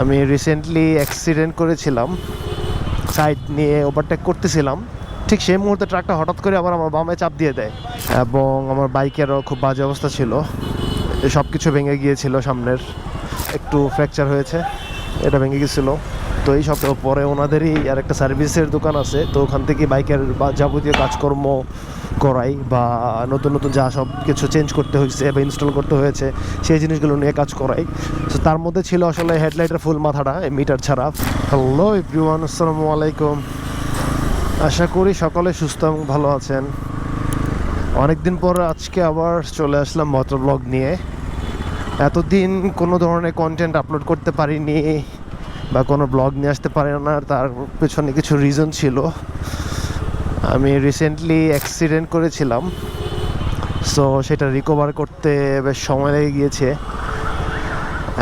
আমি recently accident করেছিলাম। Side নিয়ে ওভারটেক করতেছিলাম। ঠিক সেই মুহূর্তে ট্রাকটা হঠাৎ করে আবার আমার বামে চাপ দিয়ে দেয় এবং আমার বাইকেরও খুব বাজে অবস্থা ছিল। সব কিছু ভেঙে গিয়েছিল সামনের। একটু ফ্র্যাকচার হয়েছে, এটা ভেঙে গেছিল তো এই সব পরে ওনাদেরই আর একটা সার্ভিসের দোকান আছে। তো ওখান থেকে বাইকের বা যাবতীয় কাজকর্ম করাই বা নতুন নতুন যা সব কিছু চেঞ্জ করতে হয়েছে বা ইনস্টল করতে হয়েছে, সেই জিনিসগুলো নিয়ে কাজ করাই। তো তার মধ্যে ছিল আসলে হেডলাইটের ফুল মাথাটা মিটার ছাড়া। হ্যালো এভরিওয়ান আসসালামু আলাইকুম। আশা করি সকলে সুস্থ এবং ভালো আছেন। অনেকদিন পর আজকে আবার চলে আসলাম মটর ব্লগ নিয়ে। এতদিন কোনো ধরনের কন্টেন্ট আপলোড করতে পারিনি। বা কোনো ব্লগ নিয়ে আসতে পারে না, তার পেছনে কিছু রিজন ছিল। আমি রিসেন্টলি অ্যাক্সিডেন্ট করেছিলাম সো সেটা রিকভার করতে বেশ সময় লেগে গিয়েছে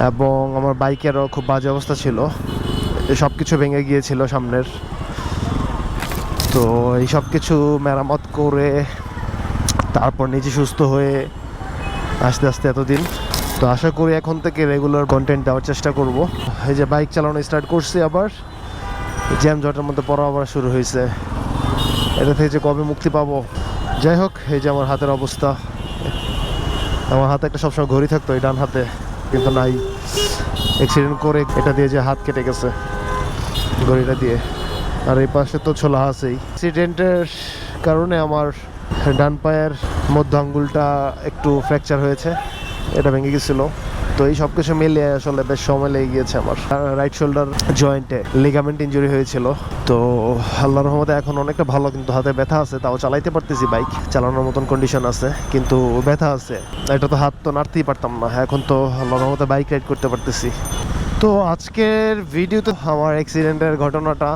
এবং আমার বাইকেরও খুব বাজে অবস্থা ছিল। সব কিছু ভেঙে গিয়েছিল সামনের। তো এই সব কিছু মেরামত করে তারপর নিজে সুস্থ হয়ে আস্তে আস্তে এতদিন তো আশা করি এখন থেকে রেগুলার কন্টেন্ট দেওয়ার চেষ্টা করব। এই যে বাইক চালানো স্টার্ট করছি আবার। জ্যাম জটের মধ্যে পড়া আবার শুরু হয়েছে। এটা থেকে যে কবে মুক্তি পাবো? যাই হোক, এই যে আমার হাতের অবস্থা। আমার হাতে একটা সবসময় ঘড়ি থাকতো এই ডান হাতে, কিন্তু নাই। অ্যাক্সিডেন্ট করে এটা দিয়ে যে হাত কেটে গেছে, ঘড়িটা দিয়ে। আর এই পাশে তো ছোলা আছেই। অ্যাক্সিডেন্টের কারণে আমার ডান পায়ের মধ্য আঙ্গুলটা একটু ফ্র্যাকচার হয়েছে। এটা ভেঙে গেছিল। তো এই সব কিছু মিলিয়ে আসলে বেশ সময় লেগে গিয়েছে আমার। রাইট শোল্ডার জয়েন্টে লিগামেন্ট ইঞ্জুরি হয়েছিল। তো আল্লাহ রহমতে এখন অনেকটা ভালো, কিন্তু হাতে ব্যথা আছে, তাও চালাইতে পারতেছি বাইক চালানোর মতন কন্ডিশন আছে, কিন্তু ব্যথা আছে। এটা তো হাত তো নাড়তেই পারতাম না, এখন তো আল্লাহ রহমতে বাইক রাইড করতে পারতেছি। তো আজকের ভিডিওতে আমার অ্যাক্সিডেন্টের ঘটনাটা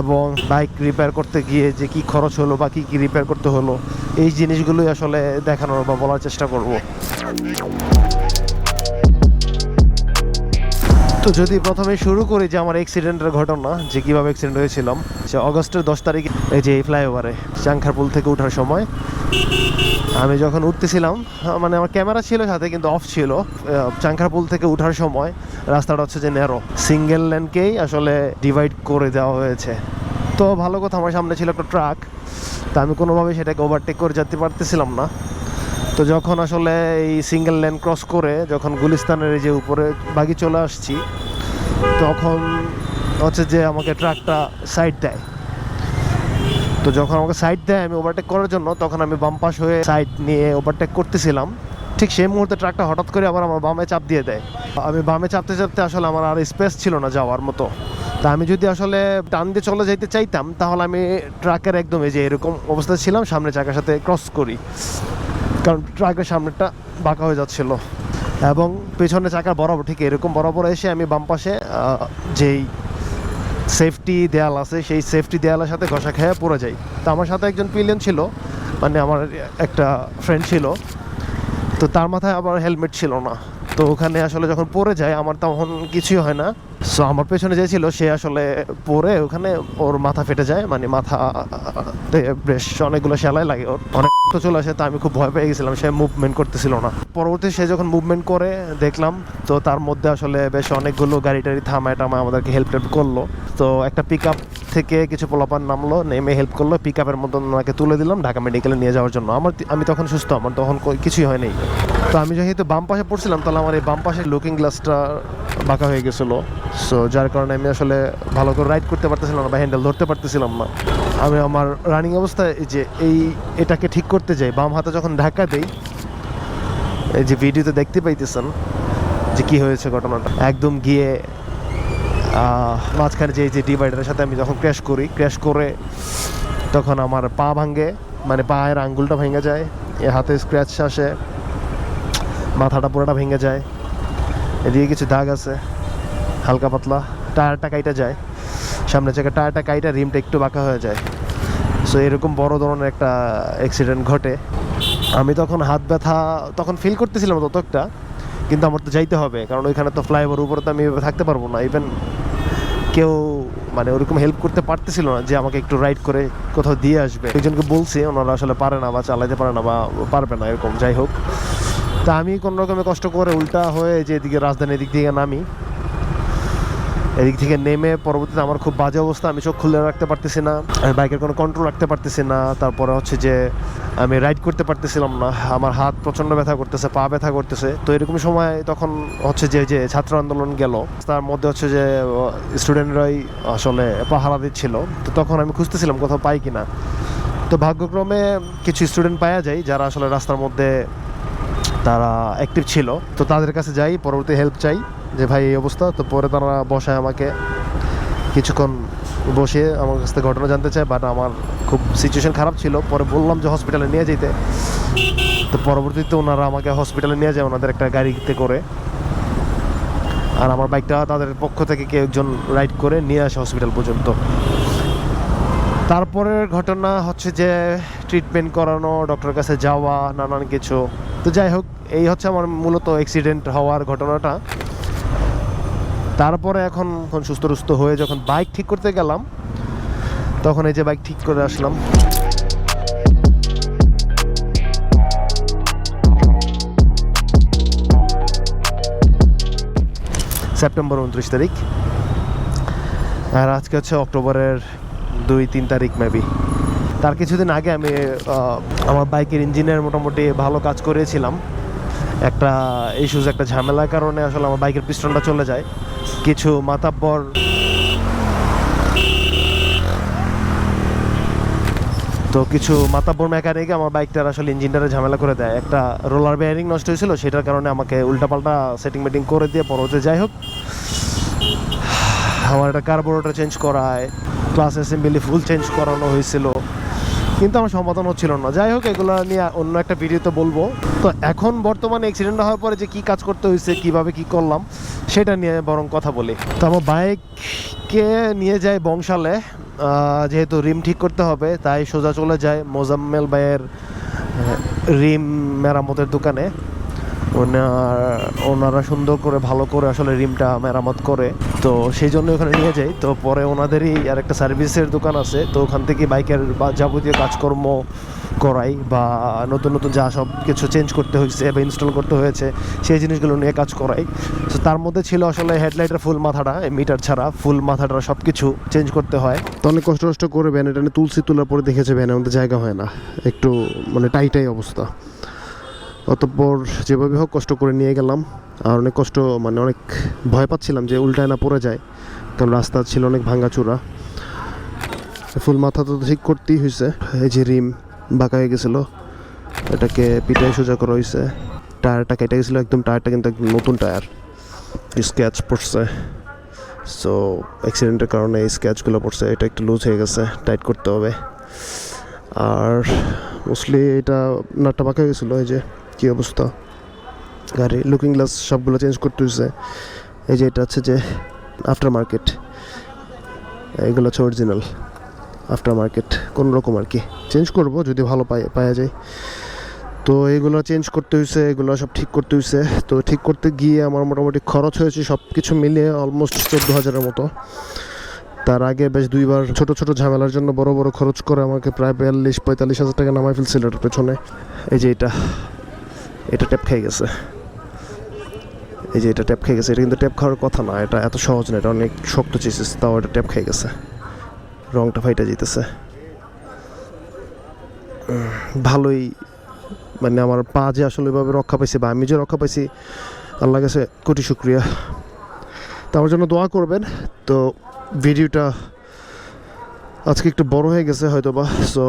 এবং বাইক রিপেয়ার করতে গিয়ে যে কি খরচ হলো বা কি কি রিপেয়ার করতে হলো এই জিনিসগুলোই আসলে দেখানোর বা বলার চেষ্টা করব। তো যদি প্রথমে শুরু করি যে আমার অ্যাক্সিডেন্টের ঘটনা, যে কীভাবে অ্যাক্সিডেন্ট হয়েছিলাম সে অগস্টের দশ তারিখে এই যে এই ফ্লাইওভারে চাংখারপুল থেকে ওঠার সময়, আমি যখন উঠতেছিলাম মানে আমার ক্যামেরা ছিল সাথে, কিন্তু অফ ছিল চাংখারপুল থেকে ওঠার সময় রাস্তাটা হচ্ছে যে ন্যারো সিঙ্গেল লেনকেই আসলে ডিভাইড করে দেওয়া হয়েছে। তো ভালো কথা আমার সামনে ছিল একটা ট্রাক, তা আমি কোনোভাবে সেটাকে ওভারটেক করে যেতে পারতেছিলাম না। তো যখন আসলে এই সিঙ্গেল লেন ক্রস করে যখন গুলিস্তানের এই যে উপরে বাগি চলে আসছি, তখন হচ্ছে যে আমাকে ট্রাকটা সাইড দেয়। তো যখন আমাকে সাইড দেয় আমি ওভারটেক করার জন্য, তখন আমি বাম পাশ হয়ে সাইড নিয়ে ওভারটেক করতেছিলাম। ঠিক সেই মুহূর্তে ট্রাকটা হঠাৎ করে আবার আমার বামে চাপ দিয়ে দেয়। আমি বামে চাপতে চাপতে আসলে আমার আর স্পেস ছিল না যাওয়ার মতো। তা আমি যদি আসলে টান দিয়ে চলে যাইতে চাইতাম, তাহলে আমি ট্রাকের একদম এই যে এরকম অবস্থা ছিলাম, সামনে চাকার সাথে ক্রস করি। কারণ ট্রাকের সামনেটা বাঁকা হয়ে যাচ্ছিল। এবং পেছনে চাকার বরাবর, ঠিক এরকম বরাবর এসে আমি বাম পাশে যেই সেফটি দেয়াল আছে, সেই সেফটি দেয়ালের সাথে ঘষা খেয়ে পড়ে যাই। তো আমার সাথে একজন পিলিয়ন ছিল মানে আমার একটা ফ্রেন্ড ছিল। তো তার মাথায় আবার হেলমেট ছিল না। তো ওখানে আসলে যখন পড়ে যায়, আমার তখন কিছুই হয় না। সো আমার পেছনে যে ছিল, সে আসলে পড়ে, ওখানে ওর মাথা ফেটে যায় মানে মাথা বেশ অনেকগুলো সেলাই লাগে ওর। অনেক তো চলে আসে, তো আমি খুব ভয় পেয়ে গেছিলাম, সে মুভমেন্ট করতেছিল না। পরবর্তী সে যখন মুভমেন্ট করে, দেখলাম, তো তার মধ্যে আসলে বেশ অনেকগুলো গাড়ি টাড়ি থামায় টামায় আমাদেরকে হেল্প টেল্প করল। তো একটা পিক আপ থেকে কিছু পোলাপান নামলো, নেমে হেল্প করল পিক আপের মতন ওনাকে তুলে দিলাম, ঢাকা মেডিকেলে নিয়ে যাওয়ার জন্য। আমার আমি তখন সুস্থ, আমার তখন কিছুই হয়নি। তো আমি যেহেতু বাম পাশে পড়ছিলাম, তাহলে আমার এই বাম পাশের লুকিং গ্লাসটা বাঁকা হয়ে গেছিল। সো যার কারণে আমি আসলে ভালো করে রাইড করতে পারতেছিলাম না বা হ্যান্ডেল ধরতে পারতেছিলাম না। আমি আমার রানিং অবস্থায় যে এই এটাকে ঠিক করতে যাই, বাম হাতে যখন ঢাকা দেই, এই যে ভিডিওতে দেখতে পাইতেছেন যে কি হয়েছে ঘটনাটা। একদম গিয়ে মাঝখানে যে যে ডিভাইডারের সাথে আমি যখন ক্র্যাশ করি ক্র্যাশ করে তখন আমার পা ভাঙে মানে পায়ের আঙ্গুলটা ভেঙে যায়, এ হাতে স্ক্র্যাচ আসে। মাথাটা পুরোটা ভেঙে যায়। এদিকে কিছু দাগ আছে, হালকা পাতলা। টায়ারটা কাইটা যায়। সামনে থেকে টায়ারটা কাইটা রিমটা একটু বাঁকা হয়ে যায়। সো এরকম বড় ধরনের একটা অ্যাক্সিডেন্ট ঘটে। আমি তখন হাত ব্যথা, তখন ফিল করতেছিলাম ততটা, কিন্তু আমার তো যাইতে হবে। কারণ ওইখানে তো ফ্লাইওভার উপরে তো আমি থাকতে পারব না। ইভেন কেউ মানে ওরকম হেল্প করতে পারতেছিল না যে আমাকে একটু রাইড করে কোথাও দিয়ে আসবে। একজনকে বলছি, ওনারা আসলে পারে না বা চালাইতে পারে না বা পারবে না, এরকম, যাই হোক। তা আমি কোনো রকমে কষ্ট করে উল্টা হয়ে যে এদিকে রাজধানীর দিক থেকে নামি, এদিক থেকে নেমে পরবর্তীতে আমার খুব বাজে অবস্থা, আমি চোখ খুলে রাখতে পারতেছি না, আমি বাইকের কোনো কন্ট্রোল রাখতে পারতেছি না, তারপরে হচ্ছে যে আমি রাইড করতে পারতেছিলাম না, আমার হাত প্রচণ্ড ব্যথা করতেছে, পা ব্যথা করতেছে। তো এরকম সময় তখন হচ্ছে যে যে ছাত্র আন্দোলন গেল, তার মধ্যে হচ্ছে যে স্টুডেন্টরাই আসলে পাহারা দিচ্ছিল। তো তখন আমি খুঁজতেছিলাম কোথাও পাই কিনা। তো ভাগ্যক্রমে কিছু স্টুডেন্ট পাওয়া যায়, যারা আসলে রাস্তার মধ্যে তারা অ্যাক্টিভ ছিল। তো তাদের কাছে যাই, পরবর্তী হেল্প চাই যে, ভাই, এই অবস্থা। তো পরে তারা বসায় আমাকে। কিছুক্ষণ বসে আমার কাছ থেকে ঘটনা জানতে চায় বাট আমার খুব সিচুয়েশন খারাপ ছিল। পরে বললাম যে হসপিটালে নিয়ে যেতে তো পরবর্তীতে ওনারা আমাকে হসপিটালে নিয়ে যায়, ওনাদের একটা গাড়িতে করে। আর আমার বাইকটা তাদের পক্ষ থেকে কেউ একজন রাইড করে নিয়ে আসে হসপিটাল পর্যন্ত। তারপরের ঘটনা হচ্ছে যে ট্রিটমেন্ট করানো ডক্টরের কাছে যাওয়া, নানান কিছু। তো যাই হোক, এই হচ্ছে আমার মূলত অ্যাক্সিডেন্ট হওয়ার ঘটনাটা। তারপরে এখন এখন সুস্থ রুস্থ হয়ে যখন বাইক ঠিক করতে গেলাম, তখন এই যে বাইক ঠিক করে আসলাম। সেপ্টেম্বর উনত্রিশ তারিখ। আর আজকে হচ্ছে অক্টোবরের দুই, তিন তারিখ মেবি তার কিছুদিন আগে আমি আমার বাইকের ইঞ্জিনের মোটামুটি ভালো কাজ করেছিলাম। একটা ইস্যুজ একটা ঝামেলার কারণে আসলে আমার বাইকের পিস্টনটা চলে যায়। কিছু মাতাব্বর তো কিছু মাতাব্বর মেকানিক আমার বাইকটার আসলে ইঞ্জিনটারে ঝামেলা করে দেয়। একটা রোলার বেয়ারিং নষ্ট হয়েছিল, সেটার কারণে আমাকে উল্টাপাল্টা সেটিং মেটিং করে দিয়ে পরবর্তী যাই হোক, আমার একটা কার্বোরেটর চেঞ্জ করায় ক্লাস অ্যাসেম্বলি ফুল চেঞ্জ করানো হয়েছিল। কিন্তু আমার সমাধান হচ্ছিল না। যাই হোক, এগুলো নিয়ে অন্য একটা ভিডিওতে বলব। তো এখন বর্তমানে অ্যাক্সিডেন্ট হওয়ার পরে যে কি কাজ করতে হয়েছে, কীভাবে কি করলাম, সেটা নিয়ে বরং কথা বলি। তো আমার বাইককে নিয়ে যায় বংশালে যেহেতু রিম ঠিক করতে হবে, তাই সোজা চলে যায় মোজাম্মেল ভাইয়ের রিম মেরামতের দোকানে। ওনার ওনারা সুন্দর করে, ভালো করে আসলে রিমটা মেরামত করে। তো সেই জন্য ওখানে নিয়ে যাই। তো পরে ওনাদেরই আর একটা সার্ভিসের দোকান আছে। তো ওখান থেকে বাইকের বা যাবতীয় কাজকর্ম করাই বা নতুন নতুন যা সব কিছু চেঞ্জ করতে হয়েছে বা ইনস্টল করতে হয়েছে, সেই জিনিসগুলো নিয়ে কাজ করাই। তো তার মধ্যে ছিল আসলে হেডলাইটের ফুল মাথাটা মিটার ছাড়া ফুল মাথাটা সব কিছু চেঞ্জ করতে হয়। তো অনেক কষ্ট কষ্ট করে ভ্যান এটা নিয়ে তুলসি তোলার পরে দেখেছে ভ্যানের মধ্যে জায়গা হয় না। একটু মানে টাইটাই অবস্থা। অতঃপর যেভাবে হোক কষ্ট করে নিয়ে গেলাম। আর অনেক কষ্ট মানে অনেক ভয় পাচ্ছিলাম যে উল্টায় না পড়ে যায়। কারণ রাস্তা ছিল অনেক ভাঙাচোরা ফুল মাথা তো ঠিক করতেই হয়েছে এই যে রিম বাঁকা হয়ে গেছিল, এটাকে পিটাই সোজা করা হয়েছে টায়ারটা কেটে গেছিল, একদম টায়ারটা কিন্তু একদম নতুন টায়ার। স্ক্যাচ পড়ছে। সো অ্যাক্সিডেন্টের কারণে এই স্ক্যাচগুলো পড়ছে। এটা একটু লুজ হয়ে গেছে টাইট করতে হবে। আর মোস্টলি এটা নাটটা বাঁকা গেছিল, এই যে কী অবস্থা? গাড়ি লুকিং গ্লাস সবগুলো চেঞ্জ করতে হয়েছে এই যে এটা হচ্ছে যে আফটার মার্কেট এগুলো হচ্ছে অরিজিনাল আফটার মার্কেট কোন রকম আর কি। চেঞ্জ করব যদি ভালো পাই পাওয়া যায়। তো এগুলো চেঞ্জ করতে হয়েছে এগুলো সব ঠিক করতে হয়েছে তো ঠিক করতে গিয়ে আমার মোটামুটি খরচ হয়েছে সব কিছু মিলিয়ে অলমোস্ট চোদ্দ হাজারের মতো। তার আগে বেশ দুইবার ছোট ছোট ঝামেলার জন্য বড় বড় খরচ করে আমাকে প্রায় বিয়াল্লিশ, পঁয়তাল্লিশ হাজার টাকা নামাই ফেলছিল এটার পেছনে। এই যে এটা। এটা ট্যাপ খেয়ে গেছে। এই যে এটা ট্যাপ খেয়ে গেছে, এটা কিন্তু ট্যাপ খাওয়ার কথা না, এটা এত সহজ না, এটা অনেক শক্ত চিসিস তাও এটা ট্যাপ খেয়ে গেছে। রংটা ফাইটা যেতেছে ভালোই মানে আমার পা যে আসলে এভাবে রক্ষা পাইছে বা আমি যে রক্ষা পাইছি আল্লাহ কাছে কোটি শুক্রিয়া। তো আমার জন্য দোয়া করবেন, তো ভিডিওটা আজকে একটু বড় হয়ে গেছে হয়তো বা সো